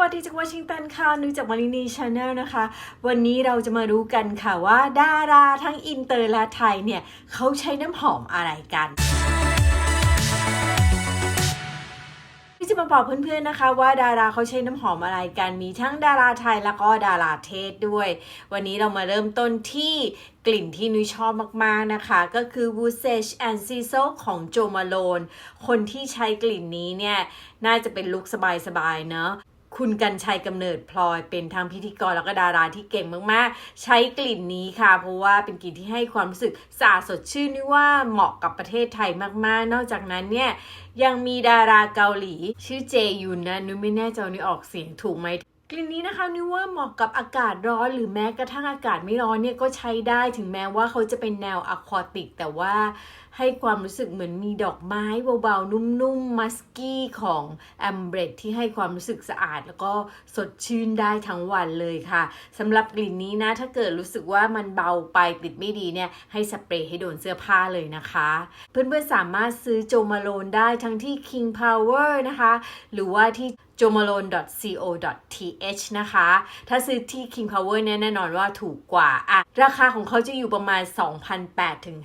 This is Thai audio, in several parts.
วัสดีจากวอชิงตันค่ะนุ้ยจากมารินีชาแนลนะคะ วันนี้เราจะมารู้กันค่ะว่าดาราทั้งอินเตอร์และไทยเนี่ย เขาใช้น้ำหอมอะไรกันที่จะมาบอกเพื่อนๆนะคะ ว่าดาราเขาใช้น้ำหอมอะไรกันมีทั้งดาราไทยแล้วก็ดาราเทศด้วย วันนี้เรามาเริ่มต้นที่กลิ่นที่นุ้ยชอบมากๆนะคะ ก็คือ w o o s a g e and c i s o ของโจมาโลนคนที่ใช้กลิ่นนี้เนี่ย น่าจะเป็นลุคสบายๆเนาะ คุณกันชัยกำเนิดพลอยเป็นทั้งพิธีกรแล้วก็ดาราที่เก่งมากๆ ใช้กลิ่นนี้ค่ะ เพราะว่าเป็นกลิ่นที่ให้ความรู้สึกสะอาดสดชื่นนี่ว่าเหมาะกับประเทศไทยมากๆ นอกจากนั้นเนี่ยยังมีดาราเกาหลี ชื่อเจยุนนะนุ้ยไม่แน่ใจนุ้ยออกเสียงถูกไหมกลิ่นนี้นะคะนุ้ยว่าเหมาะกับอากาศร้อนหรือแม้กระทั่งอากาศไม่ร้อนเนี่ยก็ใช้ได้ถึงแม้ว่าเขาจะเป็นแนวอะควาติก แต่ว่า ให้ความรู้สึกเหมือนมีดอกไม้เบาๆ นุ่มๆ มัสกี้ของแอมเบรดที่ให้ความรู้สึกสะอาด แล้วก็สดชื่นได้ทั้งวันเลยค่ะสำหรับกลิ่นนี้นะถ้าเกิดรู้สึกว่ามันเบาไปติดไม่ดีเนี่ยให้สเปรย์ให้โดนเสื้อผ้าเลยนะคะ เพื่อนๆสามารถซื้อโจมาโลนได้ทั้งที่ King Power นะคะ หรือว่าที่ jomalone.co.th นะคะ ถ้าซื้อที่ King Power เนี่ยแน่นอนว่าถูกกว่าอะราคาของเขาจะอยู่ประมาณ 2,800ถึง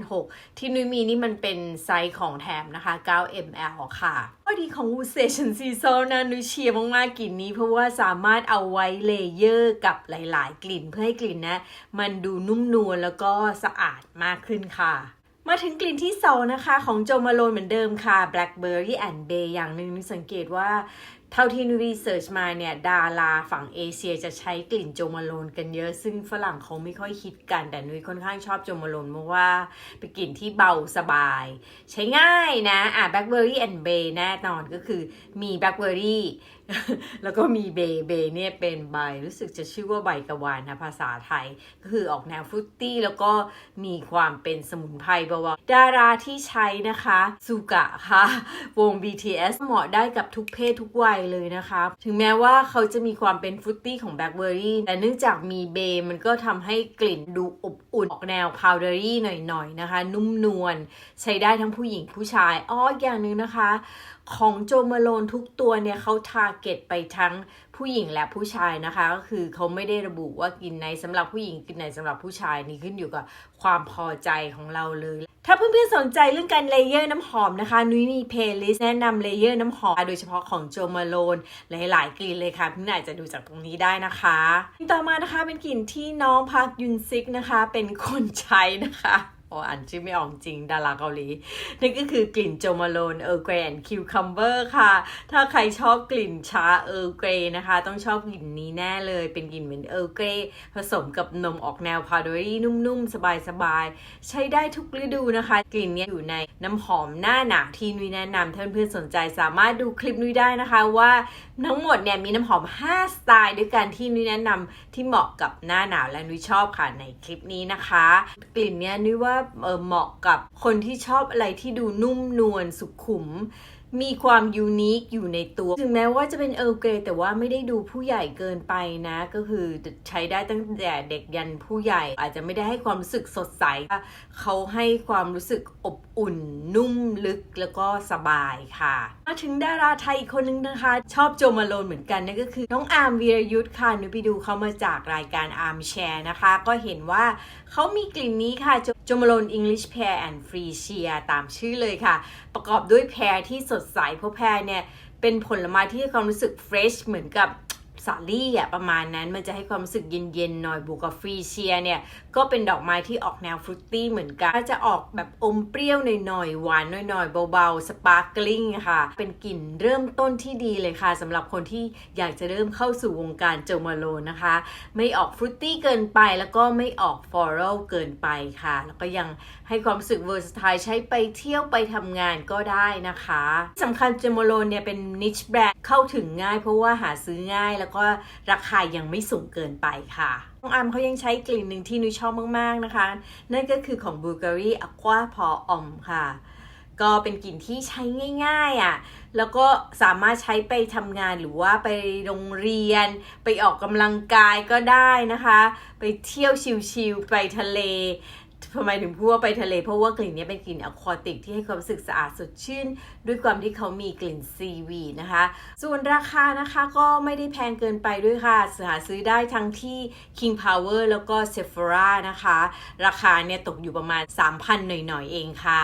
5,600ที่นุ้ยมีนี่มันเป็นไซส์ของแถมนะคะ 9 ml ค่ะข้อดีของ w o o s a g e and Seasol นะนุ้ยเชียร์มากๆกลิ่นนี้ เพราะว่าสามารถเอาไว้เลเยอร์กับหลาย ๆ กลิ่นเพื่อให้กลิ่นนะ มันดูนุ่มนวลแล้วก็สะอาดมากขึ้นค่ะมาถึงกลิ่นที่สองนะคะ ของโจมาโลนเหมือนเดิมค่ะ Blackberry and Bay อย่างหนึ่งนุ้ยสังเกตว่า เท่าที่นุ้ยรีเสิร์ชมาเนี่ย ดาราฝั่งเอเชียจะใช้กลิ่นโจมาโลนกันเยอะ ซึ่งฝรั่งเขาไม่ค่อยคิดกัน แต่นุ้ยค่อนข้างชอบโจมาโลนเพราะว่าเป็นกลิ่นที่เบาสบาย ใช้ง่ายนะ อะแบล็คเบอร์รี่แอนด์เบย์แน่นอนก็คือมีแบล็คเบอร์รี่ แล้วก็มีเบย์เบย์เนี่ยเป็นใบรู้สึกจะชื่อว่าใบกระวานนะภาษาไทย ก็คือออกแนวฟรุตตี้แล้วก็มีความเป็นสมุนไพรเบาๆดาราที่ใช้นะคะซูกะค่ะวง BTS เหมาะได้กับทุกเพศทุกวัยเลยนะคะ ถึงแม้ว่าเขาจะมีความเป็นฟรุตตี้ของแบล็คเบอร์รี่แต่เนื่องจากมีเบย์มันก็ทำให้กลิ่นดูอบอุ่นออกแนวพาวเดอรี่หน่อยๆนะคะ นุ่มนวลใช้ได้ทั้งผู้หญิงผู้ชายอ้ออย่างนึงนะคะ ของโจมาโลนทุกตัวเนี่ยเขาทาเก็ตไปทั้งผู้หญิงและผู้ชายนะคะ ก็คือเขาไม่ได้ระบุว่ากินไหนสำหรับผู้หญิงกินไหนสำหรับผู้ชายนี่ขึ้นอยู่กับความพอใจของเราเลยถ้าเพื่อนๆสนใจเรื่องการเลเยอร์น้ำหอมนะคะ นุ้ยมีเพลย์ลิสต์แนะนำเลเยอร์น้ำหอม โดยเฉพาะของโจมาโลนหลายๆกลิ่นเลยค่ะเพื่อนๆอาจจะดูจากตรงนี้ได้นะคะต่อมานะคะเป็นกลิ่นที่น้องพักยุนซิกนะคะ เป็นคนใช้นะคะ โอ้อ่านชื่อไม่ออกจริงดาราเกาหลีนั่นก็คือกลิ่นโจมาโลนเออร์เกรนคิวคัมเบอร์ค่ะ ถ้าใครชอบกลิ่นชาเออร์เกรนะคะ ต้องชอบกลิ่นนี้แน่เลย เป็นกลิ่นเหมือนเออร์เกรผสมกับนมออกแนวพาวเดอรี่นุ่มๆ สบายๆ ใช้ได้ทุกฤดูนะคะ กลิ่นนี้อยู่ในน้ำหอมหน้าหนาวที่นุ้ยแนะนำถ้าเพื่อนๆสนใจสามารถดูคลิปนุ้ยได้นะคะว่าทั้งหมดเนี่ยมีน้ำหอม 5 สไตล์ด้วยกันที่นุ้ยแนะนำที่เหมาะกับหน้าหนาวและนุ้ยชอบค่ะในคลิปนี้นะคะ กลิ่นเนี้ยนุ้ยว่าเเหมาะกับคนที่ชอบอะไรที่ดูนุ่มนวลสุขุม มีความยูนิคอยู่ในตัว ถึงแม้ว่าจะเป็นเออร์เกรแต่ว่าไม่ได้ดูผู้ใหญ่เกินไปนะ ก็คือใช้ได้ตั้งแต่เด็กยันผู้ใหญ่ อาจจะไม่ได้ให้ความรู้สึกสดใส เขาให้ความรู้สึกอบอุ่น นุ่มลึกแล้วก็สบายค่ะ มาถึงดาราไทยอีกคนนึงนะคะ ชอบโจมาโลนเหมือนกันนั่นก็คือน้องอาร์มวีรยุทธ์ค่ะนุไปดูเขามาจากรายการอาร์มแชร์นะคะ ก็เห็นว่าเขามีกลิ่นนี้ค่ะโจมโลน English Pear and Free Cheer ตามชื่อเลยค่ะ ประกอบด้วยแพรที่สดใสเพราะแพรเนี่ย เป็นผลไม้ที่ให้ความรู้สึกเฟรชเหมือนกับ สาลี่อะประมาณนั้นมันจะให้ความรู้สึกเย็นๆหน่อยบวกกับฟรีเชียเนี่ย ก็เป็นดอกไม้ที่ออกแนวฟรุตตี้เหมือนกันจะออกแบบอมเปรี้ยวหน่อยๆหวานหน่อยๆเบาๆสปาร์กลิงค่ะ เป็นกลิ่นเริ่มต้นที่ดีเลยค่ะสำหรับคนที่อยากจะเริ่มเข้าสู่วงการโจมาโลนะคะ ไม่ออกฟรุตตี้เกินไปแล้วก็ไม่ออกฟลอรัลเกินไปค่ะ แล้วก็ยังให้ความรู้สึกเวอร์สไตล์ใช้ไปเที่ยวไปทำงานก็ได้นะคะที่สำคัญโจมาโลเนี่ยเป็นนิชแบรนด์เข้าถึงง่ายเพราะว่าหาซื้อง่ายแล้วก็ราคายังไม่สูงเกินไปค่ะน้องอามเขายังใช้กลิ่นหนึ่งที่นุ้ยชอบมากๆนะคะ นั่นก็คือของ Bulgari Aqua Pour o m ค่ะ ก็เป็นกลิ่นที่ใช้ง่ายๆอะแล้วก็สามารถใช้ไปทำงานหรือว่าไปโรงเรียน ไปออกกำลังกายก็ได้นะคะ ไปเที่ยวชิลๆไปทะเล ทำไมถึงพูดว่าไปทะเล เพราะว่ากลิ่นนี้เป็นกลิ่นอะควาติกที่ให้ความรู้สึกสะอาดสดชื่น ด้วยความที่เขามีกลิ่นซีวีนะคะ ส่วนราคานะคะก็ไม่ได้แพงเกินไปด้วยค่ะหาซื้อได้ทั้งที่ King Power แล้วก็ Sephora นะคะ ราคาเนี่ยตกอยู่ประมาณ 3,000 หน่อยๆ เองค่ะ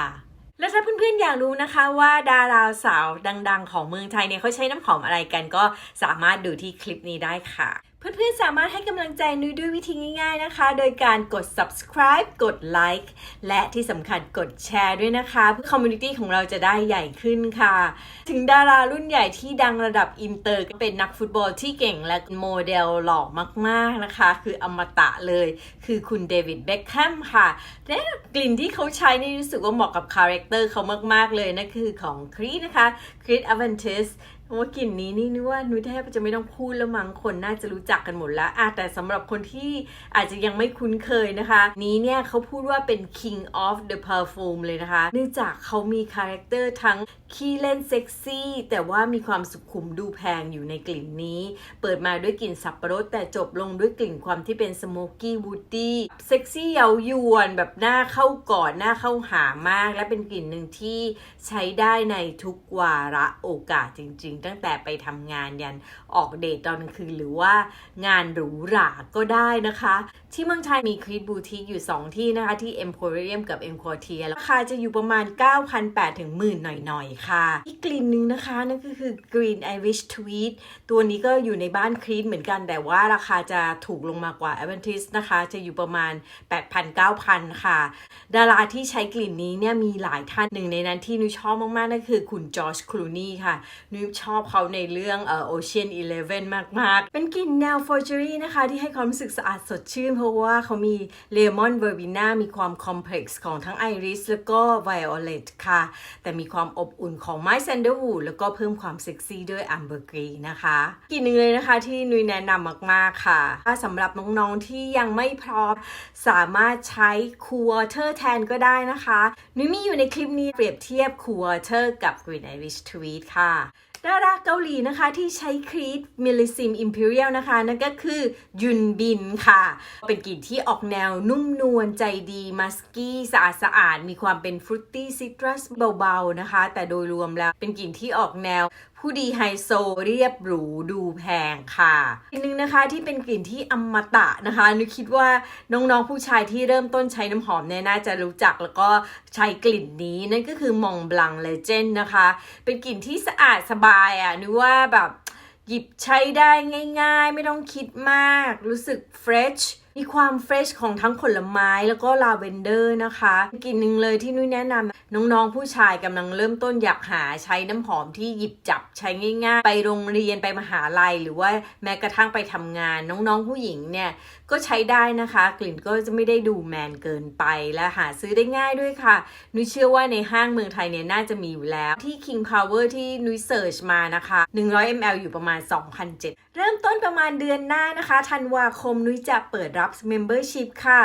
และถ้าเพื่อนๆอยากรู้นะคะว่าดาราสาวดัง ๆ ของเมืองไทยเนี่ยเขาใช้น้ำหอมอะไรกันก็สามารถดูที่คลิปนี้ได้ค่ะ เพื่อนๆ สามารถให้กำลังใจนุ้ยด้วยวิธีง่าย ๆนะคะ โดยการกด subscribe กด like และที่สำคัญกดแชร์ด้วยนะคะ เพื่อคอมมูนิตี้ของเราจะได้ใหญ่ขึ้นค่ะ ถึงดารารุ่นใหญ่ที่ดังระดับอินเตอร์เป็นนักฟุตบอลที่เก่งและโมเดลหล่อมากๆนะคะ คืออมตะเลย คือคุณเดวิดเบคแฮมค่ะและกลิ่นที่เขาใช้นี่รู้สึกว่าเหมาะกับคาแรคเตอร์เขามากๆเลยนั่นคือของครีนะคะครีสอเวนติส ว่ากลิ่นนี้นี่นึกว่านุ้ยแทบจะไม่ต้องพูดแล้วมั้งคนน่าจะรู้จักกันหมดแล้วอะแต่สำหรับคนที่อาจจะยังไม่คุ้นเคยนะคะ นี้เนี่ยเขาพูดว่าเป็น king of the perfume เลยนะคะ เนื่องจากเขามีคาแรคเตอร์ทั้ง ขี้เล่นเซ็กซี่ แต่ว่ามีความสุขุมดูแพงอยู่ในกลิ่นนี้ เปิดมาด้วยกลิ่นสับปะรด แต่จบลงด้วยกลิ่นความที่เป็นสโมกกี้วูดดี้เซ็กซี่เย้ายวนแบบหน้าเข้ากอดหน้าเข้าหามาก และเป็นกลิ่นหนึ่งที่ใช้ได้ในทุกวาระโอกาสจริง ๆ ตั้งแต่ไปทำงานยันออกเดทตอนกลางคืนหรือว่างานหรูหราก็ได้นะคะ ที่เมืองไทยมีคลิปบูติกอยู่ 2 ที่นะคะที่ Emporium กับ M Quartier ราคาจะอยู่ประมาณ 9,800ถึงหมื่นหน่อยๆค่ะ อีกกลิ่นหนึ่งนะคะนั่นก็คือ Green Irish Tweed ตัวนี้ก็อยู่ในบ้านครีสเหมือนกัน แต่ว่าราคาจะถูกลงมากว่า a v e n t i s นะคะ จะอยู่ประมาณ 8,000-9,000 ค่ะ ดาราที่ใช้กลิ่นนี้เนี่ยมีหลายท่านหนึ่งในนั้นที่นุ้ยชอบมากๆนั่นคือคุณจอร์จคลูนีค่ะนุ้ยชอบเขาในเรื่องเอ่อ Ocean Eleven มากๆ เป็นกลิ่นแนว f o r g e r y นะคะ ที่ให้ความรู้สึกสะอาดสดชื่น เพราะว่าเขามีเลมอนเวอร์บิน่ามีความคอมเพล็กซ์ของทั้งไอริสแล้วก็ไวโอเลตค่ะ แต่มีความอบอุ่นของไม้แซนเดอร์วูดแล้วก็เพิ่มความเซ็กซี่ด้วยอัมเบอร์กรีนะคะกลิ่นหนึ่งเลยนะคะที่นุยแนะนำมากๆค่ะ ถ้าสำหรับน้องๆที่ยังไม่พร้อม สามารถใช้คูวอเตอร์แทนก็ได้นะคะ นุยมีอยู่ในคลิปนี้เปรียบเทียบคูวอเตอร์กับ Green Irish Tweed ค่ะ ดาราเกาหลีนะคะที่ใช้ครีตมิลลิซิมอิมพีเรียลนะคะ นั่นก็คือยุนบินค่ะ เป็นกลิ่นที่ออกแนวนุ่มนวลใจดีมัสกี้สะอาดสะอาดมีความเป็นฟรุตตี้ซิตรัสเบาๆนะคะ แต่โดยรวมแล้วเป็นกลิ่นที่ออกแนวผู้ดีไฮโซเรียบหรูดูแพงค่ะ อีกหนึ่งนะคะที่เป็นกลิ่นที่อมตะนะคะนุกคิดว่าน้องๆผู้ชายที่เริ่มต้นใช้น้ำหอมเนี่ยน่าจะรู้จักแล้วก็ใช้กลิ่นนี้นั่นก็คือมองบลังเลเจนนะคะ เป็นกลิ่นที่สะอาดสบายอะนึกว่าแบบหยิบใช้ได้ง่าย ๆ ไม่ต้องคิดมาก รู้สึกเฟรชมีความเฟรชของทั้งผลไม้แล้วก็ลาเวนเดอร์นะคะกลิ่นหนึ่งเลยที่นุ้ยแนะนำน้องๆผู้ชายกำลังเริ่มต้นอยากหาใช้น้ำหอมที่หยิบจับใช้ง่ายๆ ไปโรงเรียนไปมหาลัย หรือว่าแม้กระทั่งไปทำงาน น้องๆผู้หญิงเนี่ยก็ใช้ได้นะคะ กลิ่นก็จะไม่ได้ดูแมนเกินไปและหาซื้อได้ง่ายด้วยค่ะ นุ้ยเชื่อว่าในห้างเมืองไทยเนี่ยน่าจะมีอยู่แล้วที่ King Power ที่นุ้ยเสิร์ชมานะคะ 100 ml อยู่ประมาณ2,007เริ่มต้นประมาณเดือนหน้านะคะธันวาคมนุ้ยจะเปิดรับ Membership ค่ะ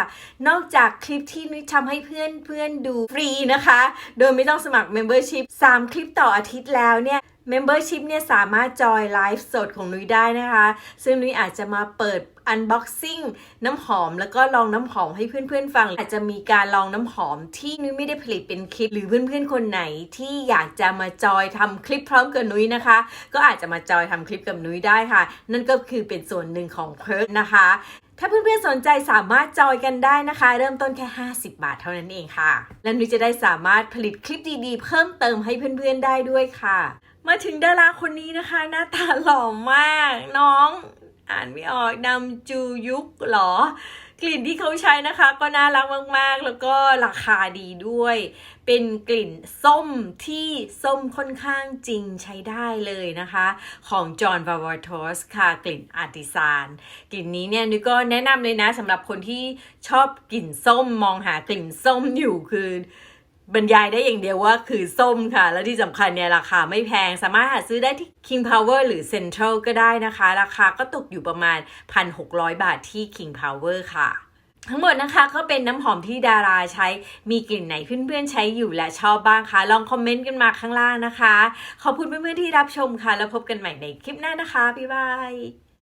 นอกจากคลิปที่นุ้ยทำให้เพื่อนเพื่อนดูฟรีนะคะ โดยไม่ต้องสมัคร Membership 3 คลิปต่ออาทิตย์แล้วเนี่ย Membership เนี่ยสามารถจอยไลฟ์สดของนุ้ยได้นะคะ ซึ่งนุ้ยอาจจะมาเปิด Unboxing น้ำหอมแล้วก็ลองน้ำหอมให้เพื่อนๆฟัง อาจจะมีการลองน้ำหอมที่นุ้ยไม่ได้ผลิตเป็นคลิป หรือเพื่อนๆคนไหนที่อยากจะมาจอยทำคลิปพร้อมกับนุ้ยนะคะ ก็อาจจะมาจอยทำคลิปกับนุ้ยได้ค่ะ นั่นก็คือเป็นส่วนหนึ่งของเพิร์นะคะ ถ้าเพื่อนๆสนใจสามารถจอยกันได้นะคะ เริ่มต้นแค่ 50 บาทเท่านั้นเองค่ะ และนุ้ยจะได้สามารถผลิตคลิปดีๆ เพิ่มเติมให้เพื่อนๆได้ด้วยค่ะ มาถึงดาราคนนี้นะคะ หน้าตาหล่อมาก น้อง อ่านไม่ออกนำจูยุกหรอกลิ่นที่เขาใช้นะคะ ก็น่ารักมากๆ แล้วก็ราคาดีด้วย เป็นกลิ่นส้มที่ส้มค่อนข้างจริงใช้ได้เลยนะคะ ของจอห์น v าวา t อสค่ะกลิ่นอาร์ติซานกลิ่นนี้เนี่ยนุ้ยก็แนะนำเลยนะสำหรับคนที่ชอบกลิ่นส้มมองหากลิ่นส้มอยู่คือบรรยายได้อย่างเดียวว่าคือส้มค่ะ และที่สำคัญเนี่ยราคาไม่แพงสามารถหาซื้อได้ที่ King Power หรือ Central ก็ได้นะคะ ราคาก็ตกอยู่ประมาณ 1,600 บาทที่ King Power ค่ะ ทั้งหมดนะคะก็เป็นน้ำหอมที่ดาราใช้ มีกลิ่นไหนเพื่อนๆใช้อยู่และชอบบ้างคะ ลองคอมเมนต์กันมาข้างล่างนะคะ ขอบคุณเพื่อนๆที่รับชมค่ะ แล้วพบกันใหม่ในคลิปหน้านะคะ บ๊ายบาย